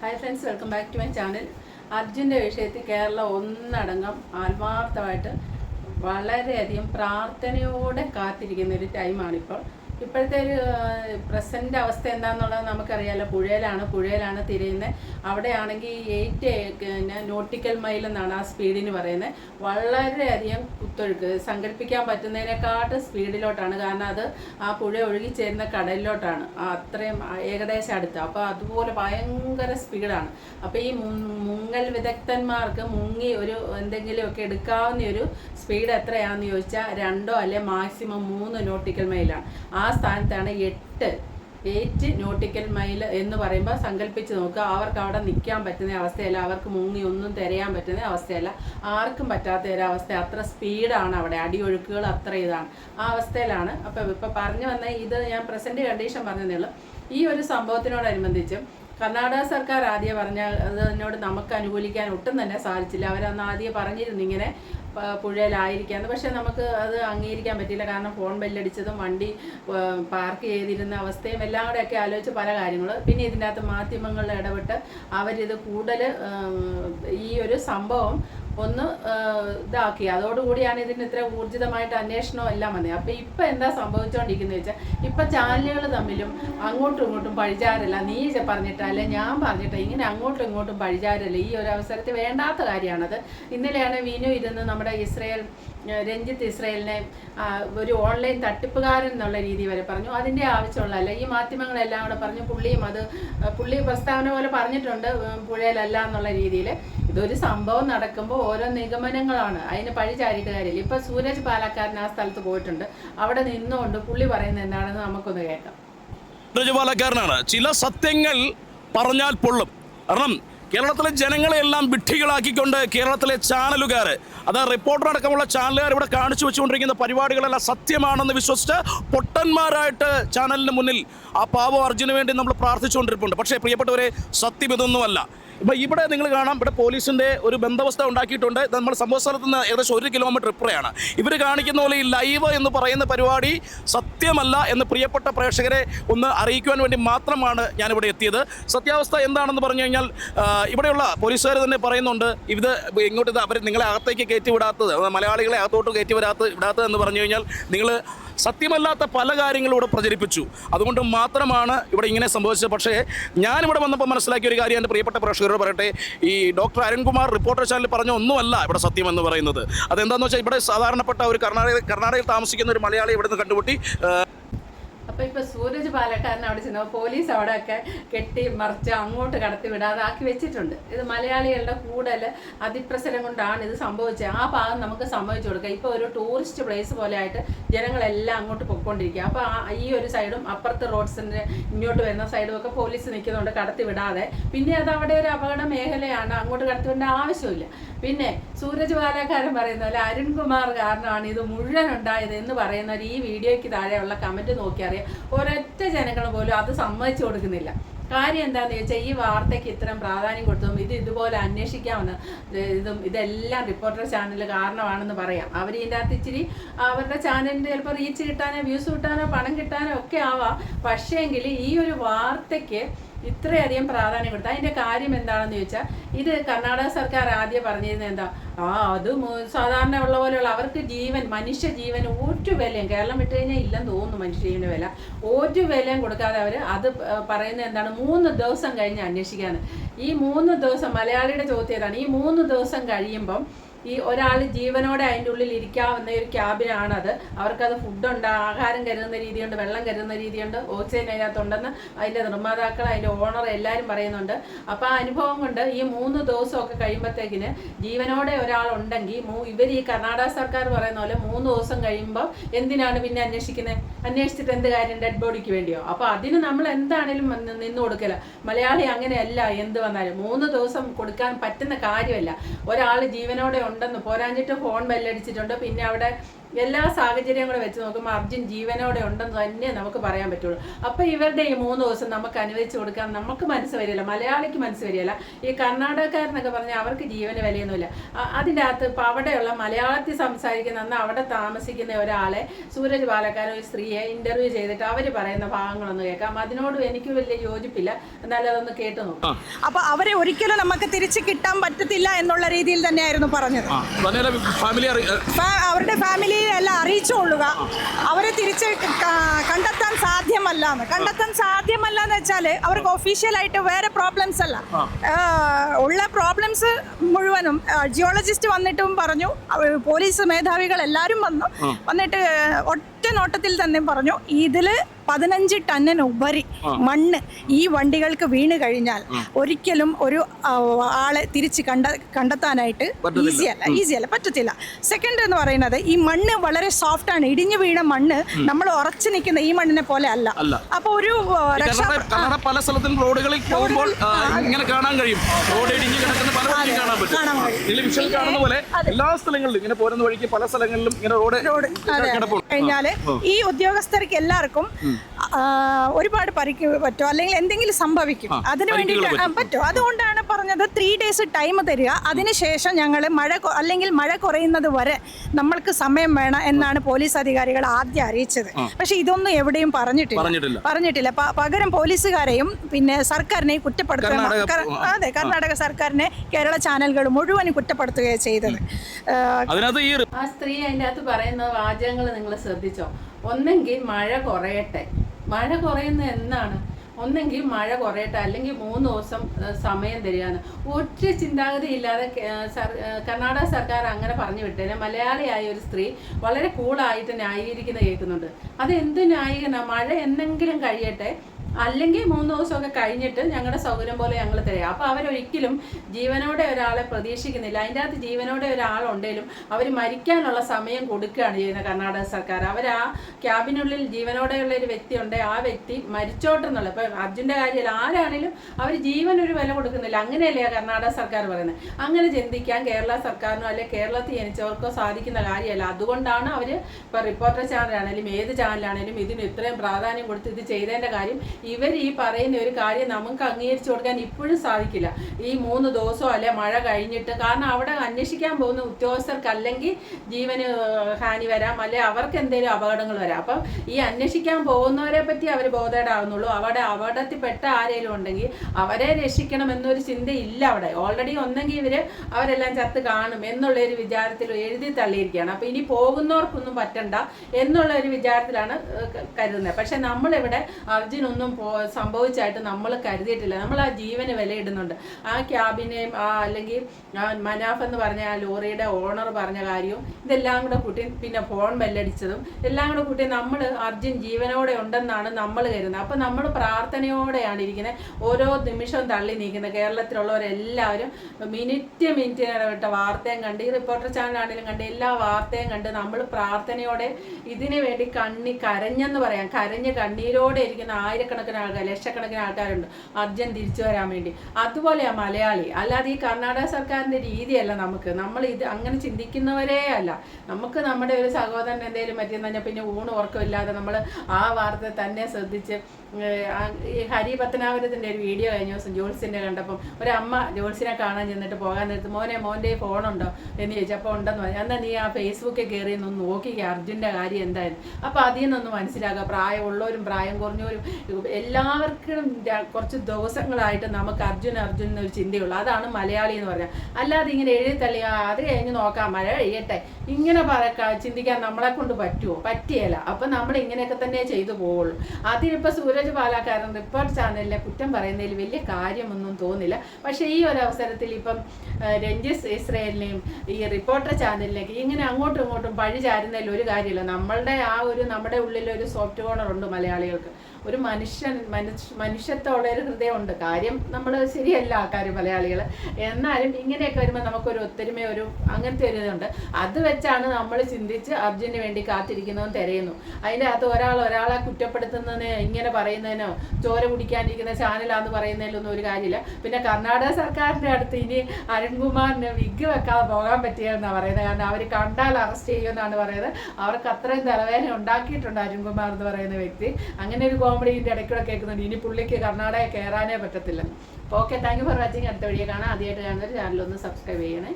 Hi friends welcome back to my channel അർജുന്റെ വിഷയത്തിൽ കേരളം ഒന്നടങ്കം ആത്മാർത്ഥമായിട്ട് വളരെയധികം പ്രാർത്ഥനയോടെ കാത്തിരിക്കുന്ന ഒരു ടൈമാണിപ്പോൾ ഇപ്പോഴത്തെ ഒരു പ്രസന്റ് അവസ്ഥ എന്താണെന്നുള്ളത് നമുക്കറിയാലോ. പുഴയിലാണ് പുഴയിലാണ് തിരയുന്നത്. അവിടെയാണെങ്കിൽ എയ്റ്റ് പിന്നെ നോട്ടിക്കൽ മൈൽ എന്നാണ് ആ സ്പീഡിന് പറയുന്നത്. വളരെയധികം കുത്തൊഴുക്ക്. സങ്കല്പിക്കാൻ പറ്റുന്നതിനെക്കാട്ടും സ്പീഡിലോട്ടാണ് കാരണം അത് ആ പുഴ ഒഴുകി ചേരുന്ന കടലിലോട്ടാണ് അത്രയും ഏകദേശം അടുത്ത്. അപ്പോൾ അതുപോലെ ഭയങ്കര സ്പീഡാണ് അപ്പോൾ ഈ മുങ്ങൽ വിദഗ്ധന്മാർക്ക് മുങ്ങി ഒരു എന്തെങ്കിലുമൊക്കെ എടുക്കാവുന്ന ഒരു സ്പീഡ് എത്രയാണെന്ന് ചോദിച്ചാൽ രണ്ടോ അല്ലെ മാക്സിമം മൂന്ന് നോട്ടിക്കൽ മൈലാണ് ആ സ്ഥാനത്താണ് എട്ട്. എയ്റ്റ് നോട്ടിക്കൽ മൈൽ എന്ന് പറയുമ്പോൾ സങ്കല്പിച്ച് നോക്കുക. അവർക്ക് അവിടെ നിൽക്കാൻ പറ്റുന്ന അവസ്ഥയല്ല. അവർക്ക് മുങ്ങി ഒന്നും തിരയാൻ പറ്റുന്ന അവസ്ഥയല്ല. ആർക്കും പറ്റാത്ത ഒരു അവസ്ഥ. അത്ര സ്പീഡാണ് അവിടെ. അടിയൊഴുക്കുകൾ അത്ര ഇതാണ്. ആ അവസ്ഥയിലാണ്. അപ്പോൾ ഇപ്പോൾ പറഞ്ഞു വന്ന ഇത് ഞാൻ പ്രസന്റ് കണ്ടീഷൻ പറഞ്ഞതേ ഉള്ളൂ. ഈ ഒരു സംഭവത്തിനോടനുബന്ധിച്ചും കർണാടക സർക്കാർ ആദ്യം പറഞ്ഞ അതിനോട് നമുക്ക് അനുകൂലിക്കാൻ ഒട്ടും തന്നെ സാധിച്ചില്ല. അവരന്ന് ആദ്യം പറഞ്ഞിരുന്നു ഇങ്ങനെ പുഴയിലായിരിക്കാന്ന്. പക്ഷെ നമുക്ക് അത് അംഗീകരിക്കാൻ പറ്റിയില്ല. കാരണം ഫോൺ ബെല്ലടിച്ചതും വണ്ടി പാർക്ക് ചെയ്തിരുന്ന അവസ്ഥയും എല്ലാം കൂടെ ഒക്കെ ആലോചിച്ച് പല കാര്യങ്ങൾ പിന്നെ ഇതിന്റെ അകത്ത് മാധ്യമങ്ങളിൽ ഇടപെട്ട് അവരിത് കൂടുതൽ ഈ ഒരു സംഭവം ഒന്ന് ഇതാക്കി. അതോടുകൂടിയാണ് ഇതിന് ഇത്ര ഊർജിതമായിട്ട് അന്വേഷണവും എല്ലാം വന്നത്. അപ്പോൾ ഇപ്പം എന്താ സംഭവിച്ചുകൊണ്ടിരിക്കുന്നത് വെച്ചാൽ ഇപ്പം ചാനലുകൾ തമ്മിലും അങ്ങോട്ടും ഇങ്ങോട്ടും പഴിചാരല്ല. നീ പറഞ്ഞിട്ടല്ല ഞാൻ പറഞ്ഞിട്ട് ഇങ്ങനെ അങ്ങോട്ടും ഇങ്ങോട്ടും പഴിചാരല്ല. ഈ ഒരു അവസരത്തിൽ വേണ്ടാത്ത കാര്യമാണത് ഇന്നലെയാണ് വിനു ഇരുന്ന് നമ്മുടെ ഇസ്രയേൽ രഞ്ജിത്ത് ഇസ്രയേലിനെ ഒരു ഓൺലൈൻ തട്ടിപ്പുകാരൻ എന്നുള്ള രീതി വരെ പറഞ്ഞു. അതിന്റെ ആവശ്യമുള്ളതല്ല. ഈ മാധ്യമങ്ങളെല്ലാം കൂടെ പറഞ്ഞു പുള്ളിയും അത് പുള്ളി പ്രസ്താവന പോലെ പറഞ്ഞിട്ടുണ്ട് പുഴയിലല്ല എന്നുള്ള രീതിയിൽ. ഇതൊരു സംഭവം നടക്കുമ്പോൾ ഓരോ നിഗമനങ്ങളാണ്. അതിന് പഴി ചാരിയിട്ട് കാര്യമില്ല. ഇപ്പം സൂരജ് പാലക്കാരൻ ആ സ്ഥലത്ത് പോയിട്ടുണ്ട്. അവിടെ നിന്നുകൊണ്ട് പുള്ളി പറയുന്നത് എന്താണെന്ന് നമുക്കൊന്ന് കേൾക്കാം. പാലക്കാരനാണ്. ചില സത്യങ്ങൾ പറഞ്ഞാൽ പൊള്ളും. കാരണം കേരളത്തിലെ ജനങ്ങളെയെല്ലാം വിഡ്ഢികളാക്കിക്കൊണ്ട് കേരളത്തിലെ ചാനലുകാർ അത് റിപ്പോർട്ടർ അടക്കമുള്ള ചാനലുകാർ ഇവിടെ കാണിച്ചു വെച്ചുകൊണ്ടിരിക്കുന്ന പരിപാടികളെല്ലാം സത്യമാണെന്ന് വിശ്വസിച്ച് പൊട്ടന്മാരായിട്ട് ചാനലിന് മുന്നിൽ ആ പാവം അർജുന് വേണ്ടി നമ്മൾ പ്രാർത്ഥിച്ചുകൊണ്ടിരിപ്പുണ്ട്. പക്ഷേ പ്രിയപ്പെട്ടവരെ സത്യം ഇതൊന്നുമല്ല ഇപ്പം ഇവിടെ നിങ്ങൾ കാണാം ഇവിടെ പോലീസിന്റെ ഒരു ബന്ധവസ്ഥ ഉണ്ടാക്കിയിട്ടുണ്ട്. നമ്മൾ സംഭവ സ്ഥലത്ത് നിന്ന് ഏകദേശം ഒരു കിലോമീറ്റർ ഇപ്പുറയാണ്. ഇവർ കാണിക്കുന്ന പോലെ ഈ ലൈവ് എന്ന് പറയുന്ന പരിപാടി സത്യമല്ല എന്ന് പ്രിയപ്പെട്ട പ്രേക്ഷകരെ ഒന്ന് അറിയിക്കുവാൻ വേണ്ടി മാത്രമാണ് ഞാനിവിടെ എത്തിയത്. സത്യാവസ്ഥ എന്താണെന്ന് പറഞ്ഞു കഴിഞ്ഞാൽ ഇവിടെയുള്ള പോലീസുകാർ തന്നെ പറയുന്നുണ്ട് ഇത് ഇങ്ങോട്ട് അവർ നിങ്ങളെ അകത്തേക്ക് കയറ്റി വിടാത്തത് മലയാളികളെ അകത്തോട്ട് കയറ്റി വരാത്ത വിടാത്തത് എന്ന് പറഞ്ഞു കഴിഞ്ഞാൽ നിങ്ങൾ സത്യമല്ലാത്ത പല കാര്യങ്ങളും ഇവിടെ പ്രചരിപ്പിച്ചു. അതുകൊണ്ട് മാത്രമാണ് ഇവിടെ ഇങ്ങനെ സംഭവിച്ചത്. പക്ഷേ ഞാനിവിടെ വന്നപ്പോൾ മനസ്സിലാക്കിയ ഒരു കാര്യം എന്റെ പ്രിയപ്പെട്ട പ്രേക്ഷകരോട് പറയട്ടെ. ഈ ഡോക്ടർ അരുൺകുമാർ റിപ്പോർട്ടർ ചാനൽ പറഞ്ഞ ഒന്നുമല്ല ഇവിടെ സത്യം എന്ന് പറയുന്നത്. അതെന്താണെന്ന് വെച്ചാൽ ഇവിടെ സാധാരണപ്പെട്ട ഒരു കർണാടക കർണാടകയിൽ താമസിക്കുന്ന ഒരു മലയാളി ഇവിടെ നിന്ന് അപ്പൊ ഇപ്പൊ സൂരജ് പാലക്കാരൻ അവിടെ ചെന്നു. പോലീസ് അവിടെ ഒക്കെ കെട്ടി മറിച്ച് അങ്ങോട്ട് കടത്തി വിടാതെ ആക്കി വെച്ചിട്ടുണ്ട്. ഇത് മലയാളികളുടെ കൂടുതൽ അതിപ്രസരം കൊണ്ടാണ് ഇത് സംഭവിച്ചത്. ആ ഭാഗം നമുക്ക് സംഭവിച്ചു കൊടുക്കുക ഇപ്പൊ ഒരു ടൂറിസ്റ്റ് പ്ലേസ് പോലെ ആയിട്ട് ജനങ്ങളെല്ലാം അങ്ങോട്ട് പൊയ്ക്കൊണ്ടിരിക്കുക. അപ്പൊ ഈ ഒരു സൈഡും അപ്പുറത്തെ റോഡ്സിന്റെ ഇങ്ങോട്ട് വരുന്ന സൈഡും ഒക്കെ പോലീസ് നിൽക്കുന്നുണ്ട് കടത്തി വിടാതെ. പിന്നെ അത് അവിടെ ഒരു അപകട മേഖലയാണ്. അങ്ങോട്ട് കടത്തി വിടേണ്ട ആവശ്യമില്ല പിന്നെ സൂരജ് പാലക്കാരൻ പറയുന്ന പോലെ അരുൺകുമാർ കാരണമാണ് ഇത് മുഴുവൻ ഉണ്ടായത് എന്ന് പറയുന്നവർ ഈ വീഡിയോയ്ക്ക് താഴെയുള്ള കമന്റ് നോക്കി അറിയാം ഒരൊറ്റ ജനങ്ങൾ പോലും അത് സമ്മതിച്ചു കൊടുക്കുന്നില്ല. കാര്യം എന്താണെന്ന് ചോദിച്ചാൽ ഈ വാർത്തയ്ക്ക് ഇത്രയും പ്രാധാന്യം കൊടുത്തും ഇത് ഇതുപോലെ അന്വേഷിക്കാമെന്ന് ഇത് ഇതും ഇതെല്ലാം റിപ്പോർട്ടർ ചാനൽ കാരണമാണെന്ന് പറയാം. അവർ ഇതിന്റെ അകത്ത് ഇച്ചിരി അവരുടെ ചാനലിന്റെ ചിലപ്പോൾ റീച്ച് കിട്ടാനോ വ്യൂസ് കിട്ടാനോ പണം കിട്ടാനോ ഒക്കെ ആവാം. പക്ഷേങ്കിൽ ഈ ഒരു വാർത്തയ്ക്ക് ഇത്രയധികം പ്രാധാന്യം കൊടുത്തു. അതിന്റെ കാര്യം എന്താണെന്ന് ചോദിച്ചാൽ ഇത് കർണാടക സർക്കാർ ആദ്യം പറഞ്ഞിരുന്നത് എന്താ? ആ അത് സാധാരണ ഉള്ള പോലെയുള്ള അവർക്ക് ജീവൻ മനുഷ്യ ജീവൻ ഒരു വിലയും കേരളം വിട്ട് കഴിഞ്ഞാൽ ഇല്ലെന്ന് തോന്നുന്നു മനുഷ്യ ജീവന് വില. ഒരു വിലയും കൊടുക്കാതെ അവർ അത് പറയുന്നത് എന്താണ്? മൂന്ന് ദിവസം കഴിഞ്ഞ് അന്വേഷിക്കാന്ന്. ഈ മൂന്ന് ദിവസം മലയാളിയുടെ ചോദ്യം ഏതാണ്? ഈ മൂന്ന് ദിവസം കഴിയുമ്പം ഈ ഒരാൾ ജീവനോടെ അതിന്റെ ഉള്ളിൽ ഇരിക്കാവുന്ന ഒരു ക്യാബിനാണത്. അവർക്കത് ഫുഡുണ്ട് ആഹാരം കരുതുന്ന രീതിയുണ്ട് വെള്ളം കരുതുന്ന രീതിയുണ്ട് ഓക്സിജൻ അതിനകത്തുണ്ടെന്ന് അതിന്റെ നിർമ്മാതാക്കൾ അതിന്റെ ഓണർ എല്ലാവരും പറയുന്നുണ്ട്. അപ്പോൾ ആ അനുഭവം കൊണ്ട് ഈ മൂന്ന് ദിവസമൊക്കെ കഴിയുമ്പോഴത്തേക്കിന് ജീവനോടെ ഒരാളുണ്ടെങ്കിൽ ഇവർ ഈ കർണാടക സർക്കാർ പറയുന്ന പോലെ മൂന്ന് ദിവസം കഴിയുമ്പോൾ എന്തിനാണ് പിന്നെ അന്വേഷിക്കുന്നത് അന്വേഷിച്ചിട്ട് എന്ത് കാര്യം ഡെഡ് ബോഡിക്ക് വേണ്ടിയോ? അപ്പോൾ അതിന് നമ്മൾ എന്താണേലും നിന്ന് കൊടുക്കല. മലയാളി അങ്ങനെയല്ല എന്ത് വന്നാലും. മൂന്ന് ദിവസം കൊടുക്കാൻ പറ്റുന്ന കാര്യമല്ല. ഒരാൾ ജീവനോടെ ഉണ്ടെന്ന് പോരാഞ്ഞിട്ട് ഫോൺ ബെല്ലടിച്ചിട്ടുണ്ട് പിന്നെ അവിടെ എല്ലാ സാഹചര്യം കൂടെ വെച്ച് നോക്കുമ്പോൾ അർജുൻ ജീവനോടെ ഉണ്ടെന്ന് തന്നെ നമുക്ക് പറയാൻ പറ്റുള്ളൂ. അപ്പോൾ ഇവരുടെ ഈ മൂന്ന് ദിവസം നമുക്ക് അനുവദിച്ചു കൊടുക്കാൻ നമുക്ക് മനസ്സ് വരില്ല മലയാളിക്ക് മനസ്സ് വരില്ല ഈ കർണാടകക്കാരെന്നൊക്കെ പറഞ്ഞാൽ അവർക്ക് ജീവന വിലയൊന്നുമില്ല. അതിന്റെ അകത്ത് ഇപ്പോൾ അവിടെയുള്ള മലയാളത്തിൽ സംസാരിക്കുന്ന അന്ന് അവിടെ താമസിക്കുന്ന ഒരാളെ സൂരജ് പാലക്കാരൻ ഒരു സ്ത്രീയെ ഇന്റർവ്യൂ ചെയ്തിട്ട് അവർ പറയുന്ന ഭാഗങ്ങളൊന്ന് കേൾക്കാം. അതിനോട് എനിക്ക് വലിയ യോജിപ്പില്ല. എന്നാലും അതൊന്ന് കേട്ടു നോക്കാം. അപ്പൊ അവരെ ഒരിക്കലും നമുക്ക് തിരിച്ചു കിട്ടാൻ പറ്റത്തില്ല എന്നുള്ള രീതിയിൽ തന്നെയായിരുന്നു പറഞ്ഞത്. അവരുടെ ഫാമിലി എല്ലാം അറിയിച്ചുകൊള്ളുക. അവരെ തിരിച്ച് കണ്ടെത്താൻ സാധ്യമല്ല എന്ന് കണ്ടെത്താൻ സാധ്യമല്ല എന്ന് വെച്ചാൽ അവർക്ക് ഒഫീഷ്യലായിട്ട് വേറെ പ്രോബ്ലംസ് അല്ല. ഉള്ള പ്രോബ്ലംസ് മുഴുവനും ജിയോളജിസ്റ്റ് വന്നിട്ടും പറഞ്ഞു. പോലീസ് മേധാവികൾ എല്ലാവരും വന്നു. വന്നിട്ട് ഒറ്റ നോട്ടത്തിൽ തന്നെ പറഞ്ഞു ഇതിൽ പതിനഞ്ച് ടണ്ണിന് ഉപരി മണ്ണ് ഈ വണ്ടികൾക്ക് വീണ് കഴിഞ്ഞാൽ ഒരിക്കലും ഒരു ആളെ തിരിച്ച് കണ്ട കണ്ടെത്താനായിട്ട് ഈസി അല്ല ഈസി അല്ല പറ്റത്തില്ല. സെക്കൻഡ് എന്ന് പറയുന്നത് ഈ മണ്ണ് വളരെ സോഫ്റ്റ് ആണ്. ഇടിഞ്ഞു വീണ മണ്ണ് നമ്മൾ ഉറച്ചു നിൽക്കുന്ന ഈ മണ്ണിനെ പോലെ അല്ല. അപ്പൊ ഒരു പല സ്ഥലത്തും റോഡുകളിൽ പോകുമ്പോൾ ഇങ്ങനെ കാണാൻ കഴിയും. റോഡ് ഇടിഞ്ഞു കിടക്കുന്ന പല കാണാൻ പറ്റും. ഇതിൽ കാണുന്ന പോലെ എല്ലാ സ്ഥലങ്ങളിലും ഇങ്ങനെ പോരുന്ന വഴിക്ക് പല സ്ഥലങ്ങളിലും ഇങ്ങനെ റോഡ് കിടപ്പുണ്ട്. കഴിഞ്ഞാൽ ഈ ഉദ്യോഗസ്ഥർക്ക് എല്ലാവർക്കും ഒരുപാട് പരിക്ക് പറ്റും? അല്ലെങ്കിൽ എന്തെങ്കിലും സംഭവിക്കും. അതിന് വേണ്ടിയിട്ട് പറ്റും. അതുകൊണ്ടാണ് പറഞ്ഞത് ത്രീ ഡേയ്സ് ടൈം തരിക. അതിനുശേഷം ഞങ്ങൾ മഴ അല്ലെങ്കിൽ മഴ കുറയുന്നത് വരെ നമ്മൾക്ക് സമയം വേണം എന്നാണ് പോലീസ് അധികാരികൾ ആദ്യം അറിയിച്ചത്. പക്ഷെ ഇതൊന്നും എവിടെയും പറഞ്ഞിട്ടില്ല. പറഞ്ഞിട്ടില്ല. പകരം പോലീസുകാരെയും പിന്നെ സർക്കാരിനെയും കുറ്റപ്പെടുത്തുക കർണാടക- അതെ കർണാടക സർക്കാരിനെ കേരള ചാനലുകൾ മുഴുവനും കുറ്റപ്പെടുത്തുകയാണ് ചെയ്തത്. ആ സ്ത്രീ അതിന്റെ അകത്ത് പറയുന്ന വാചകങ്ങൾ നിങ്ങൾ ശ്രദ്ധിച്ചോ? ഒന്നെങ്കിൽ മഴ കുറയട്ടെ. മഴ കുറയുന്ന എന്നാണ്? ഒന്നെങ്കിൽ മഴ കുറയട്ടെ അല്ലെങ്കിൽ മൂന്ന് ദിവസം സമയം തരികയാണ്. ഒറ്റ ചിന്താഗതി ഇല്ലാതെ കേ- ഏഹ്, സർ- ഏഹ്, കർണാടക സർക്കാർ അങ്ങനെ പറഞ്ഞു വിട്ടേനെ. മലയാളിയായ ഒരു സ്ത്രീ വളരെ കൂളായിട്ട് ന്യായീകരിക്കുന്നത് കേൾക്കുന്നുണ്ട്. അത് എന്ത് ന്യായീകരണം? മഴ എന്നെങ്കിലും കഴിയട്ടെ അല്ലെങ്കിൽ മൂന്ന് ദിവസമൊക്കെ കഴിഞ്ഞിട്ട് ഞങ്ങളുടെ സൗകര്യം പോലെ ഞങ്ങൾ തരാം. അപ്പോൾ അവരൊരിക്കലും ജീവനോടെ ഒരാളെ പ്രതീക്ഷിക്കുന്നില്ല. അതിന്റെ അകത്ത് ജീവനോടെ ഒരാളുണ്ടെങ്കിലും അവർ മരിക്കാനുള്ള സമയം കൊടുക്കുകയാണ് ചെയ്യുന്നത് കർണാടക സർക്കാർ. അവർ ആ ക്യാബിനുള്ളിൽ ജീവനോടെയുള്ള ഒരു വ്യക്തി ഉണ്ട് ആ വ്യക്തി മരിച്ചോട്ടെന്നുള്ള ഇപ്പം അർജുന്റെ കാര്യത്തിൽ ആരാണെങ്കിലും അവർ ജീവൻ ഒരു വില കൊടുക്കുന്നില്ല. അങ്ങനെയല്ലേ കർണാടക സർക്കാർ പറയുന്നത്? അങ്ങനെ ചിന്തിക്കാൻ കേരള സർക്കാരിനോ അല്ലെങ്കിൽ കേരളത്തിൽ ജനിച്ചവർക്കോ സാധിക്കുന്ന കാര്യമല്ല. അതുകൊണ്ടാണ് അവർ ഇപ്പോൾ റിപ്പോർട്ടർ ചാനലാണെങ്കിലും ഏത് ചാനലാണെങ്കിലും ഇതിന് ഇത്രയും പ്രാധാന്യം കൊടുത്ത് ഇത് ചെയ്തതിന്റെ കാര്യം ഇവർ ഈ പറയുന്ന ഒരു കാര്യം നമുക്ക് അംഗീകരിച്ചു കൊടുക്കാൻ ഇപ്പോഴും സാധിക്കില്ല. ഈ മൂന്ന് ദിവസമോ അല്ലെ മഴ കഴിഞ്ഞിട്ട് കാരണം അവിടെ അന്വേഷിക്കാൻ പോകുന്ന ഉദ്യോഗസ്ഥർക്ക് അല്ലെങ്കിൽ ജീവന് ഹാനി വരാം അല്ലെ അവർക്ക് എന്തെങ്കിലും അപകടങ്ങൾ വരാം. അപ്പം ഈ അന്വേഷിക്കാൻ പോകുന്നവരെ പറ്റി അവർ ബോധേടാവുന്നുള്ളൂ. അവിടെ അപകടത്തിൽപ്പെട്ട ആരെങ്കിലും ഉണ്ടെങ്കിൽ അവരെ രക്ഷിക്കണം എന്നൊരു ചിന്ത ഇല്ല അവിടെ. ഓൾറെഡി ഒന്നെങ്കിൽ ഇവർ അവരെല്ലാം ചത്ത് കാണും എന്നുള്ള ഒരു വിചാരത്തിൽ എഴുതി തള്ളിയിരിക്കുകയാണ്. അപ്പം ഇനി പോകുന്നവർക്കൊന്നും പറ്റണ്ട എന്നുള്ള ഒരു വിചാരത്തിലാണ് കരുതുന്നത്. പക്ഷെ നമ്മളിവിടെ അർജുനൊന്നും പോ സംഭവിച്ചായിട്ട് നമ്മൾ കരുതിയിട്ടില്ല. നമ്മൾ ആ ജീവന് വിലയിടുന്നുണ്ട്. ആ ക്യാബിനെയും ആ അല്ലെങ്കിൽ മനാഫ് എന്ന് പറഞ്ഞ ആ ലോറിയുടെ ഓണർ പറഞ്ഞ കാര്യവും ഇതെല്ലാം കൂടെ കൂട്ടി പിന്നെ ഫോൺ ബെല്ലടിച്ചതും എല്ലാം കൂടെ കൂട്ടി നമ്മൾ അർജുൻ ജീവനോടെ ഉണ്ടെന്നാണ് നമ്മൾ കരുതുന്നത്. അപ്പം നമ്മൾ പ്രാർത്ഥനയോടെയാണ് ഇരിക്കുന്നത് ഓരോ നിമിഷവും തള്ളി നീക്കുന്നത്. കേരളത്തിലുള്ളവരെല്ലാവരും മിനിറ്റ് മിനിറ്റ് ഇടവിട്ട വാർത്തയും കണ്ട് ഈ റിപ്പോർട്ടർ ചാനലാണെങ്കിലും കണ്ട് എല്ലാ വാർത്തയും കണ്ട് നമ്മൾ പ്രാർത്ഥനയോടെ ഇതിനു വേണ്ടി കണ്ണി കരഞ്ഞെന്ന് പറയാം. കരഞ്ഞ് കണ്ണീരോടെ ഇരിക്കുന്ന ആയിരക്കണക്കിന് ആൾക്കാർ ലക്ഷക്കണക്കിന് ആൾക്കാരുണ്ട്. അർജൻ തിരിച്ചു വരാൻ വേണ്ടി. അതുപോലെയാ മലയാളി. അല്ലാതെ ഈ കർണാടക സർക്കാരിന്റെ രീതിയല്ല നമുക്ക്. നമ്മൾ ഇത് അങ്ങനെ ചിന്തിക്കുന്നവരേ അല്ല. നമുക്ക് നമ്മുടെ ഒരു സഹോദരൻ എന്തെങ്കിലും പറ്റിയെന്ന് പറഞ്ഞാൽ പിന്നെ ഊണ് ഉറക്കമില്ലാതെ നമ്മൾ ആ വാർത്ത തന്നെ ശ്രദ്ധിച്ച് ഹരി പത്തനാപുരത്തിന്റെ ഒരു വീഡിയോ കഴിഞ്ഞ ദിവസം ജോൾസിന്റെ കണ്ടപ്പം ഒരമ്മ ജോൾസിനെ കാണാൻ ചെന്നിട്ട് പോകാൻ നേരത്ത് മോനെ മോന്റെ ഫോണുണ്ടോ എന്ന് ചോദിച്ചപ്പോൾ ഉണ്ടെന്ന് പറഞ്ഞു. എന്നാൽ നീ ആ ഫേസ്ബുക്കിൽ കയറി ഒന്ന് നോക്കിക്കുക അർജുന്റെ കാര്യം എന്തായിരുന്നു അപ്പോൾ അതിൽ നിന്നൊന്ന് മനസ്സിലാക്കുക. പ്രായമുള്ളവരും പ്രായം കുറഞ്ഞവരും എല്ലാവർക്കും കുറച്ച് ദിവസങ്ങളായിട്ട് നമുക്ക് അർജുൻ അർജുൻ എന്നൊരു ചിന്തയുള്ളൂ. അതാണ് മലയാളി എന്ന് പറഞ്ഞാൽ. അല്ലാതെ ഇങ്ങനെ എഴുതി തള്ളിയാൽ "ആ, അത് കഴിഞ്ഞ് നോക്കാം. മഴ കഴിയട്ടെ ഇങ്ങനെ പറ ചിന്തിക്കാൻ നമ്മളെ കൊണ്ട് പറ്റുമോ പറ്റിയല്ല അപ്പം നമ്മൾ ഇങ്ങനെയൊക്കെ തന്നെ ചെയ്തു പോവുള്ളൂ. അതിനിപ്പോ സൂരജ് പാലാക്കാരൻ റിപ്പോർട്ട് ചാനലിലെ കുറ്റം പറയുന്നതിൽ വലിയ കാര്യമൊന്നും തോന്നില്ല. പക്ഷേ ഈ ഒരു അവസരത്തിൽ ഇപ്പം രഞ്ജിസ് ഇസ്രയേലിനെയും ഈ റിപ്പോർട്ടർ ചാനലിലേക്ക് ഇങ്ങനെ അങ്ങോട്ടും ഇങ്ങോട്ടും പഴി ചാരുന്നതിൽ ഒരു കാര്യമില്ല. നമ്മളുടെ ആ ഒരു നമ്മുടെ ഉള്ളിൽ ഒരു സോഫ്റ്റ് കോർണർ ഉണ്ട് മലയാളികൾക്ക്. ഒരു മനുഷ്യൻ മനുഷ്യ മനുഷ്യത്വമുള്ള ഒരു ഹൃദയമുണ്ട്. കാര്യം നമ്മൾ ശരിയല്ല ആൾക്കാർ മലയാളികൾ എന്നാലും ഇങ്ങനെയൊക്കെ വരുമ്പോൾ നമുക്കൊരു ഒത്തൊരുമ ഒരു അങ്ങനത്തെ ഒരു ഇതുണ്ട്. അത് വെച്ചാണ് നമ്മൾ ചിന്തിച്ച് അർജുന് വേണ്ടി കാത്തിരിക്കുന്നതും തിരയുന്നു. അതിന്റെ അകത്ത് ഒരാൾ ഒരാളെ കുറ്റപ്പെടുത്തുന്നതിന് ഇങ്ങനെ പറയുന്നതിനോ ചോര കുടിക്കാനിരിക്കുന്ന ചാനലാന്ന് പറയുന്നതിലൊന്നും ഒരു കാര്യമില്ല. പിന്നെ കർണാടക സർക്കാരിന്റെ അടുത്ത് ഇനി അരുൺകുമാറിന് വിഗ് വെക്കാതെ പോകാൻ പറ്റിയെന്നാണ് പറയുന്നത്. കാരണം അവർ കണ്ടാൽ അറസ്റ്റ് ചെയ്യുമെന്നാണ് പറയുന്നത്. അവർക്ക് അത്രയും തലവേദന ഉണ്ടാക്കിയിട്ടുണ്ട് അരുൺകുമാർ എന്ന് പറയുന്ന വ്യക്തി. അങ്ങനെ ഒരു കോമഡി ഇടയ്ക്കൂടെ കേൾക്കുന്നുണ്ട്. ഇനി പുള്ളിക്ക് കർണാടക കയറാനേ പറ്റത്തില്ല. Okay thank you for watching അടുത്ത വീഡിയോ കാണാം. ആദ്യമായിട്ട് ചാനൽ ചാനലൊന്ന് സബ്സ്ക്രൈബ് ചെയ്യണേ.